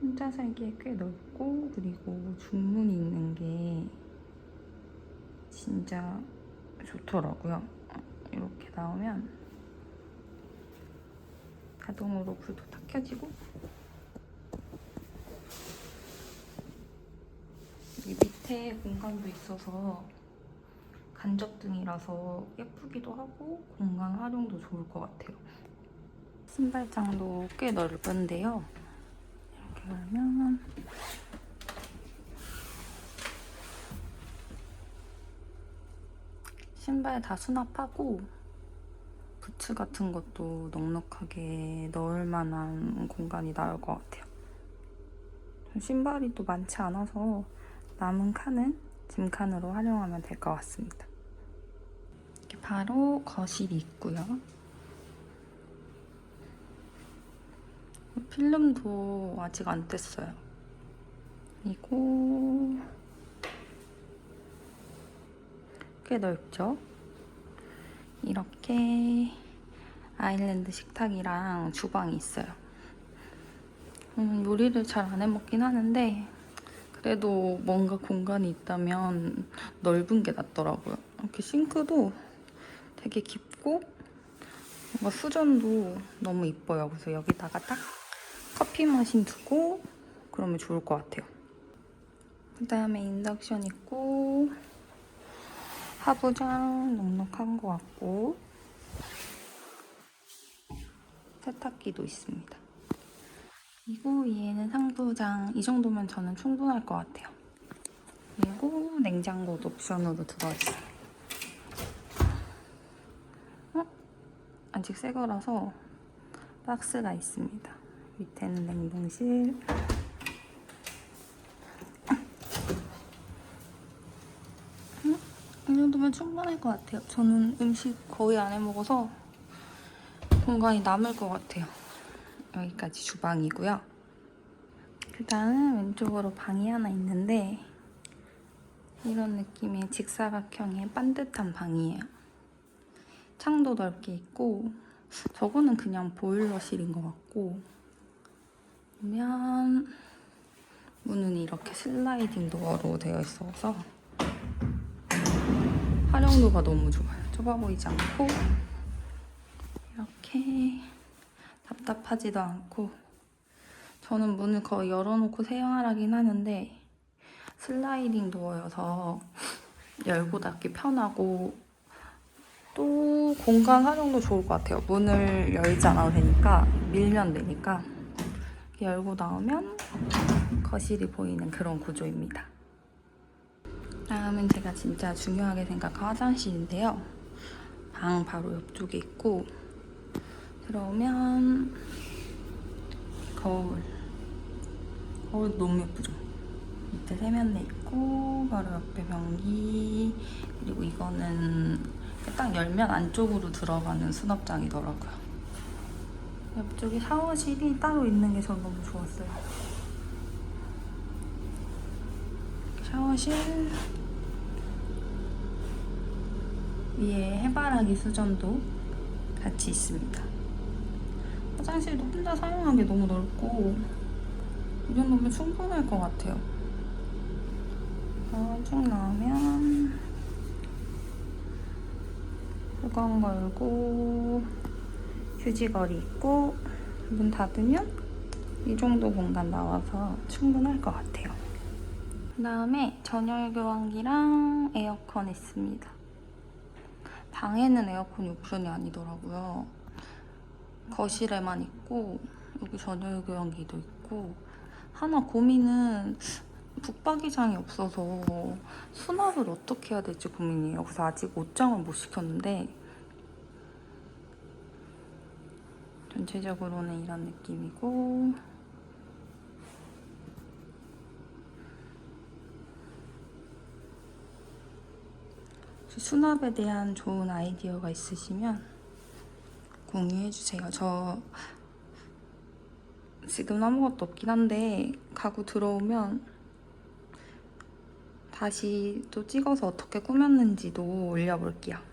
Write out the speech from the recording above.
혼자 살기에 꽤 넓고 그리고 중문이 있는 게 진짜 좋더라고요. 이렇게 나오면 자동으로 불도 탁 켜지고 여기 밑에 공간도 있어서 간접등이라서 예쁘기도 하고 공간 활용도 좋을 것 같아요. 신발장도 꽤 넓은데요. 이렇게 하면 신발 다 수납하고 부츠 같은 것도 넉넉하게 넣을 만한 공간이 나올 것 같아요. 신발이 또 많지 않아서 남은 칸은 짐칸으로 활용하면 될 것 같습니다. 이렇게 바로 거실이 있고요. 필름도 아직 안 뗐어요. 그리고 꽤 넓죠? 이렇게 아일랜드 식탁이랑 주방이 있어요. 음, 요리를 잘 안 해먹긴 하는데 그래도 뭔가 공간이 있다면 넓은 게 낫더라고요. 이렇게 싱크도 되게 깊고 뭔가 수전도 너무 이뻐요. 그래서 여기다가 딱 커피 머신 두고 그러면 좋을 것 같아요. 그 다음에 인덕션 있고 하부장 넉넉한 것 같고 세탁기도 있습니다. 그리고 얘는 상부장 이 정도면 저는 충분할 것 같아요. 그리고 냉장고도 옵션으로 들어있어요. 어? 아직 새 거라서 박스가 있습니다. 밑에는 냉동실. 음, 이 정도면 충분할 것 같아요. 저는 음식 거의 안 해 먹어서 공간이 남을 것 같아요. 여기까지 주방이고요. 그 다음 왼쪽으로 방이 하나 있는데 이런 느낌의 직사각형의 반듯한 방이에요. 창도 넓게 있고 저거는 그냥 보일러실인 것 같고 보면 문은 이렇게 슬라이딩 도어로 되어 있어서 활용도가 너무 좋아요. 좁아 보이지 않고 이렇게 답답하지도 않고 저는 문을 거의 열어놓고 사용하긴 하는데 슬라이딩 도어여서 열고 닫기 편하고 또 공간 활용도 좋을 것 같아요. 문을 열지 않아도 되니까 밀면 되니까 열고 나오면 거실이 보이는 그런 구조입니다. 다음은 제가 진짜 중요하게 생각한 화장실인데요. 방 바로 옆쪽에 있고 들어오면 거울 거울 너무 예쁘죠? 밑에 세면대 있고 바로 옆에 변기 그리고 이거는 딱 열면 안쪽으로 들어가는 수납장이더라고요. 옆쪽에 샤워실이 따로 있는 게전 너무 좋았어요. 샤워실 위에 해바라기 수전도 같이 있습니다. 화장실도 혼자 사용하기 너무 넓고 이 정도면 충분할 것 같아요. 어, 쭉 나오면 수건 걸고 휴지거리 있고 문 닫으면 이 정도 공간 나와서 충분할 것 같아요. 그 다음에 전열 교환기랑 에어컨 있습니다. 방에는 에어컨이 옵션이 아니더라고요. 거실에만 있고 여기 전열 교환기도 있고 하나 고민은 북박이장이 없어서 수납을 어떻게 해야 될지 고민이에요. 그래서 아직 옷장을 못 시켰는데 전체적으로는 이런 느낌이고 수납에 대한 좋은 아이디어가 있으시면 공유해주세요. 저 지금 아무것도 없긴 한데 가구 들어오면 다시 또 찍어서 어떻게 꾸몄는지도 올려볼게요.